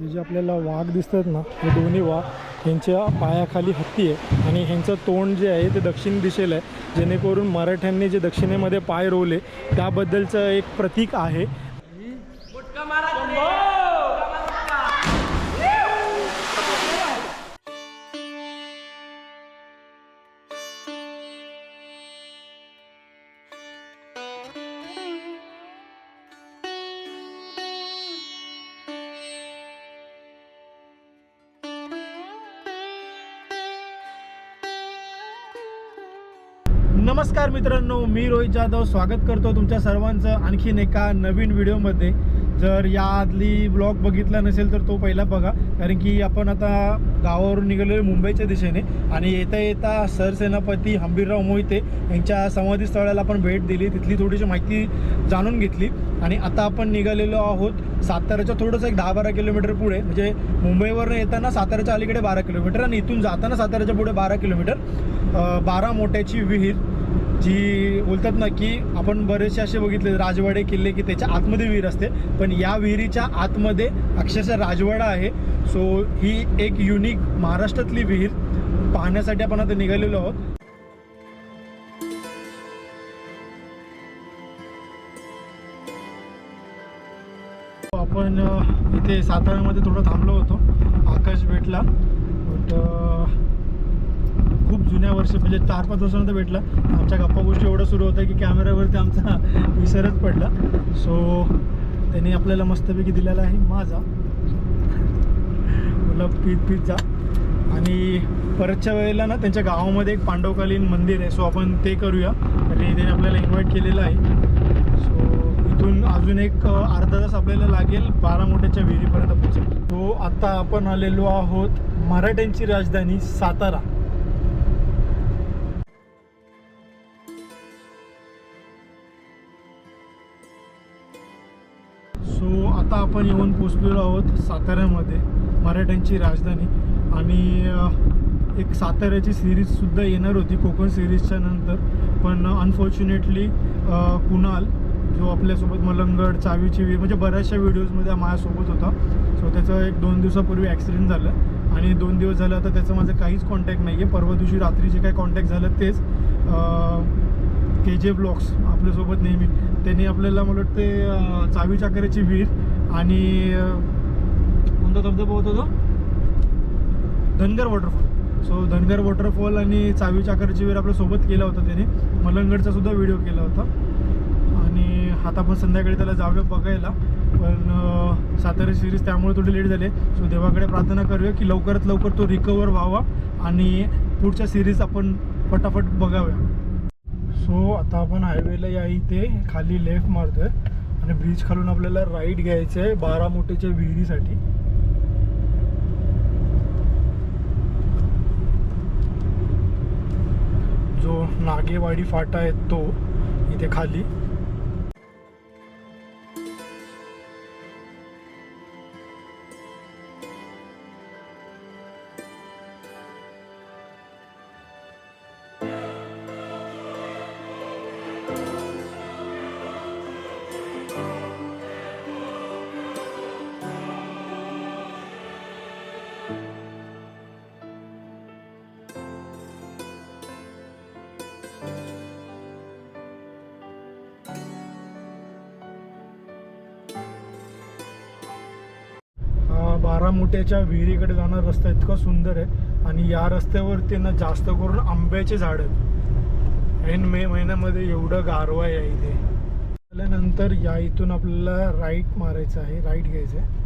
हे जे आपल्याला वाघ दिसतात ना हे दोन्ही वाघ ह्यांच्या पायाखाली हत्ती आहे आणि ह्यांचं तोंड जे आहे ते दक्षिण दिशेला आहे. जेणेकरून मराठ्यांनी जे दक्षिणेमध्ये पाय रोवले त्याबद्दलचं एक प्रतीक आहे. नमस्कार मित्रांनो मी रोहित जाधव. स्वागत करतो तुमच्या सर्वांचं आणखीन एका नवीन व्हिडिओमध्ये. जर या आदली ब्लॉग बघितला नसेल तर तो पहिला बघा. कारण की आपण आता गावावरून निघालेलो मुंबईच्या दिशेने. आणि येता येता सरसेनापती हंबीरराव मोहिते यांच्या समाधी स्थळाला आपण भेट दिली. तिथली थोडीशी माहिती जाणून घेतली. आणि आता आपण निघालेलो आहोत साताऱ्याच्या थोडंसं एक दहा बारा किलोमीटर पुढे. म्हणजे मुंबईवरून येताना साताऱ्याच्या अलीकडे बारा किलोमीटर आणि इथून जाताना साताऱ्याच्या पुढे बारा किलोमीटर. बारा मोठ्याची विहीर. जी बोलतात ना की आपण बरेचसे असे बघितले राजवाडे किल्ले की त्याच्या आतमध्ये विहीर असते. पण या विहिरीच्या आतमध्ये अक्षरशः राजवाडा आहे. सो ही एक युनिक महाराष्ट्रातली विहीर पाहण्यासाठी आपण आता निघालेलो आहोत. आपण इथे साताऱ्यामध्ये थोडं थांबलो होतो आकाश भेटला. बट खूप जुन्या वर्षी म्हणजे चार पाच वर्षानंतर भेटला. आमच्या गप्पा गोष्टी एवढं सुरू होतं की कॅमेऱ्यावरती आमचा विसरच पडला. सो त्यांनी आपल्याला मस्तपैकी दिलेला आहे माझा. मला पीत पीत जा. आणि परतच्या वेळेला ना त्यांच्या गावामध्ये एक पांडवकालीन मंदिर आहे. सो आपण ते करूया. आणि त्याने आपल्याला इन्व्हाइट केलेलं आहे. सो इथून अजून एक अर्धा तास आपल्याला लागेल. बारा मोठ्याच्या विहिरीपर्यंत पोहोचेल. सो आता आपण आलेलो आहोत मराठ्यांची राजधानी सातारा. आता आपण येऊन पोचलेलो आहोत साताऱ्यामध्ये मराठ्यांची राजधानी. आणि एक साताऱ्याची सिरीजसुद्धा येणार होती कोकण सिरीजच्या नंतर. पण अनफॉर्च्युनेटली कुणाल जो आपल्यासोबत मलंगड चावीची वीर म्हणजे बऱ्याचशा व्हिडिओजमध्ये माझ्यासोबत होता. सो त्याचं एक दोन दिवसापूर्वी ॲक्सिडेंट झालं. आणि दोन दिवस झालं आता त्याचं माझं काहीच कॉन्टॅक्ट नाही आहे परवा दिवशी रात्री जे काही कॉन्टॅक्ट झालं तेच के जे ब्लॉक्स आपल्यासोबत नेहमी. त्यांनी आपल्याला मला वाटते चावी चाकऱ्याची वीर आणि कोणता धबधबा होता तो? Dhangar waterfall. So Dhangar waterfall आणि चावी चाकरची आपल्या आपल्यासोबत केला होता त्याने. मलंगडचा सुद्धा व्हिडिओ केला होता. आणि आता आपण संध्याकाळी त्याला जाऊया बघायला. पण सातारा सिरीज त्यामुळे थोडी लेट झाली. सो देवाकडे प्रार्थना करूया की लवकरात लवकर तो रिकवर व्हावा आणि पुढच्या सिरीज आपण फटाफट बघाव्या. सो आता आपण हायवेला या इथे खाली लेफ्ट मारतोय. आणि ब्रिज खालून आपल्याला राईट घ्यायचं आहे बारामोटेच्या विहिरीसाठी. जो नागेवाडी फाटा आहे तो इथे खाली. बारामोट्याच्या विहिरीकडे जाणारा रस्ता इतका सुंदर आहे आणि या रस्त्यावरती ना जास्त करून आंब्याचे झाड आहेत. ऐन मे महिन्यामध्ये एवढं गारवा आहे इथे. त्यानंतर या इथून आपल्याला राईट मारायचं आहे राईट घ्यायचं आहे.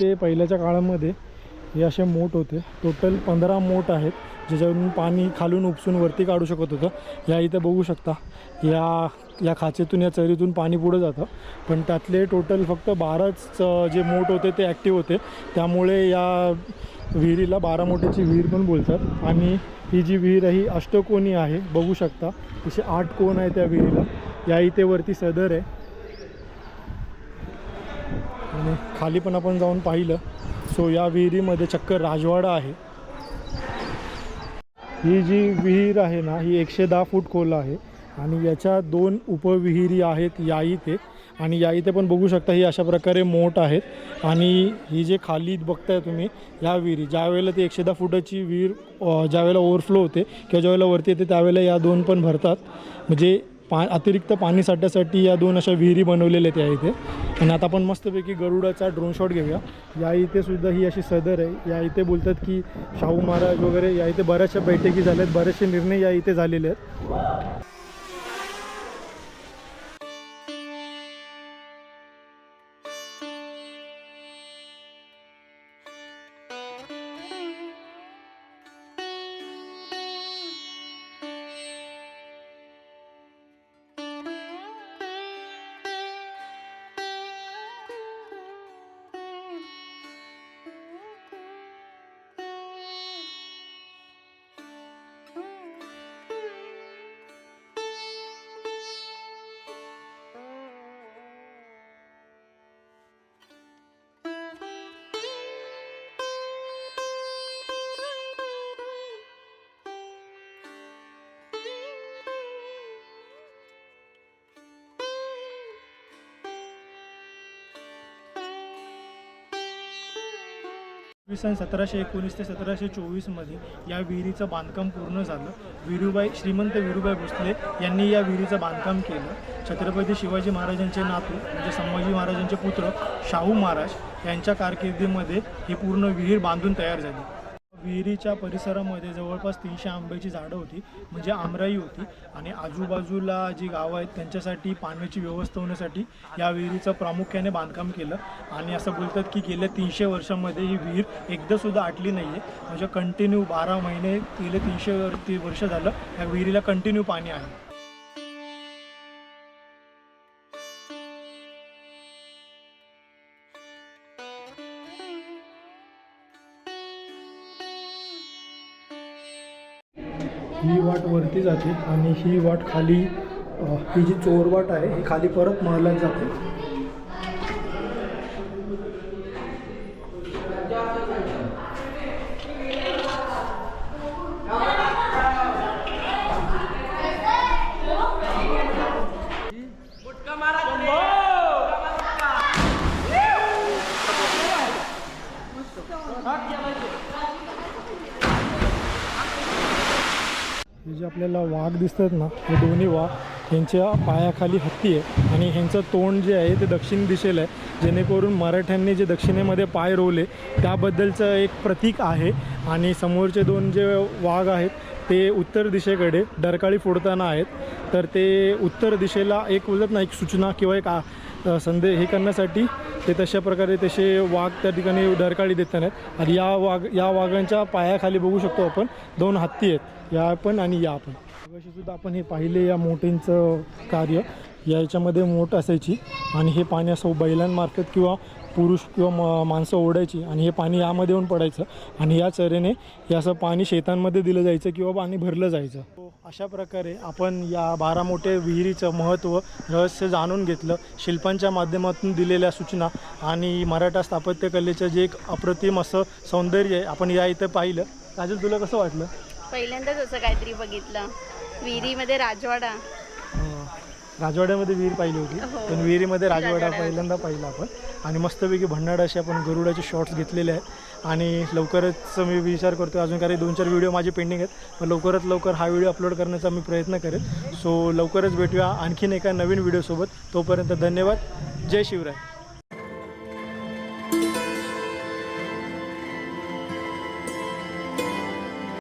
ते पहिल्याच्या काळामध्ये हे असे मोठ होते. टोटल पंधरा मोठ आहेत. ज्याच्यावरून पाणी खालून उपसून वरती काढू शकत होतं. या इथे बघू शकता. या या खाचेतून या चरीतून पाणी पुढं जातं. पण त्यातले टोटल फक्त बाराच जे मोठ होते ते ॲक्टिव्ह होते. त्यामुळे या विहिरीला बारा मोठ्याची विहीर पण बोलतात. आणि ही जी विहीर आहे ही अष्टकोनी आहे. बघू शकता. तसे आठ कोण आहे त्या विहिरीला. या इथे वरती सदर आहे. आणि खाली पण आपण जाऊन पाहिलं. सो या विहिरीमध्ये चक्क राजवाडा आहे. ही जी विहीर आहे ना ही एकशे दहा फूट खोल आहे. आणि याच्या दोन उपविहिरी आहेत या इथे आणि या इथे पण बघू शकता ही अशा प्रकारे मोठ आहेत. आणि ही जे खाली बघताय तुम्ही या विहिरी ज्या वेळेला ती एकशे दहा फुटाची विहीर ज्यावेळेला ओव्हरफ्लो होते किंवा ज्यावेळेला वरती येते त्यावेळेला या दोन पण भरतात. म्हणजे पा अतिरिक्त पाणी साठ्यासाठी या दोन अशा विहिरी बनवलेल्या आहेत या इथे. आणि आता आपण मस्तपैकी गरुडाचा ड्रोन शॉट घेऊया. या इथे सुद्धा ही अशी सदर आहे. या इथे बोलतात की शाहू महाराज वगैरे या इथे बऱ्याचशा बैठकी झाल्या आहेत बरेचसे निर्णय या इथे झालेले आहेत. सन सतराशे एकोणीस ते सतराशे चोवीसमध्ये या विहिरीचं बांधकाम पूर्ण झालं. विरुबाई श्रीमंत विरुबाई भोसले यांनी या विहिरीचं बांधकाम केलं. छत्रपती शिवाजी महाराजांचे नातू म्हणजे संभाजी महाराजांचे पुत्र शाहू महाराज यांच्या कारकिर्दीमध्ये ही पूर्ण विहीर बांधून तयार झाली. विहिरीच्या परिसरामध्ये जवळपास तीनशे आंब्याची झाडं होती म्हणजे आमराई होती. आणि आजूबाजूला जी गावं आहेत त्यांच्यासाठी पाण्याची व्यवस्था होण्यासाठी या विहिरीचं प्रामुख्याने बांधकाम केलं. आणि असं बोलतात की गेल्या तीनशे वर्षामध्ये ही विहीर एकदासुद्धा आटली नाही आहे म्हणजे कंटिन्यू बारा महिने गेले तीनशे वर्ष झालं या विहिरीला कंटिन्यू पाणी आहे. वाट जाते आणि ही वाट खाली ही जी चोरवाट आहे ही खाली परत महलात जाते. आपल्याला वाघ दिसतात ना हे दोन्ही वाघ यांच्या पायाखाली हत्ती आहे आणि ह्यांचं तोंड जे आहे ते दक्षिण दिशेला आहे. जेणेकरून मराठ्यांनी जे दक्षिणेमध्ये पाय रोवले त्याबद्दलचं एक प्रतीक आहे आणि समोरचे दोन जे वाघ आहेत ते उत्तर दिशेकडे डरकाळी फोडताना आहेत. तर ते उत्तर दिशेला एक बोलत ना एक सूचना किंवा एक आ- अ, हे करण्यासाठी ते तशा प्रकारे तसे वाघ त्या ठिकाणी डरकाळी देताना आहेत. आणि या वाघ या वाघांच्या पायाखाली बघू शकतो आपण दोन हत्ती आहेत. या पण आणि या पण. सुद्धा आपण हे पाहिले या मोठींचं कार्य. याच्यामध्ये मोठ असायची आणि हे पाणी असं बैलांमार्फत किंवा पुरुष किंवा म माणसं ओढायची आणि हे पाणी यामध्ये येऊन पडायचं आणि या चरेने हे असं पाणी शेतांमध्ये दिलं जायचं किंवा पाणी भरलं जायचं. अशा प्रकारे आपण या बारा मोठे विहिरीचं महत्त्व रहस्य जाणून घेतलं. शिल्पांच्या माध्यमातून दिलेल्या सूचना आणि मराठा स्थापत्यकलेचं जे एक अप्रतिम असं सौंदर्य आहे आपण या इथं पाहिलं. राजू तुला कसं वाटलं? पहिल्यांदाच असं काहीतरी बघितलं. विहिरीमध्ये राजवाडा. राजवाड्यामध्ये विहीर पाहिली होती. हो. पण विहिरीमध्ये राजवाडा. पहिल्यांदा पाहिला आपण. आणि मस्तपैकी भन्नाड असे आपण गरुडाचे शॉर्ट्स घेतलेले आहेत. आणि लवकरच मी विचार करतो अजून काही दोन चार व्हिडिओ माझे पेंडिंग आहेत. पण लवकरात लवकर हा व्हिडिओ अपलोड करण्याचा मी प्रयत्न करेन. सो लवकरच भेटूया आणखीन एका नवीन व्हिडिओसोबत तोपर्यंत धन्यवाद. जय शिवराय.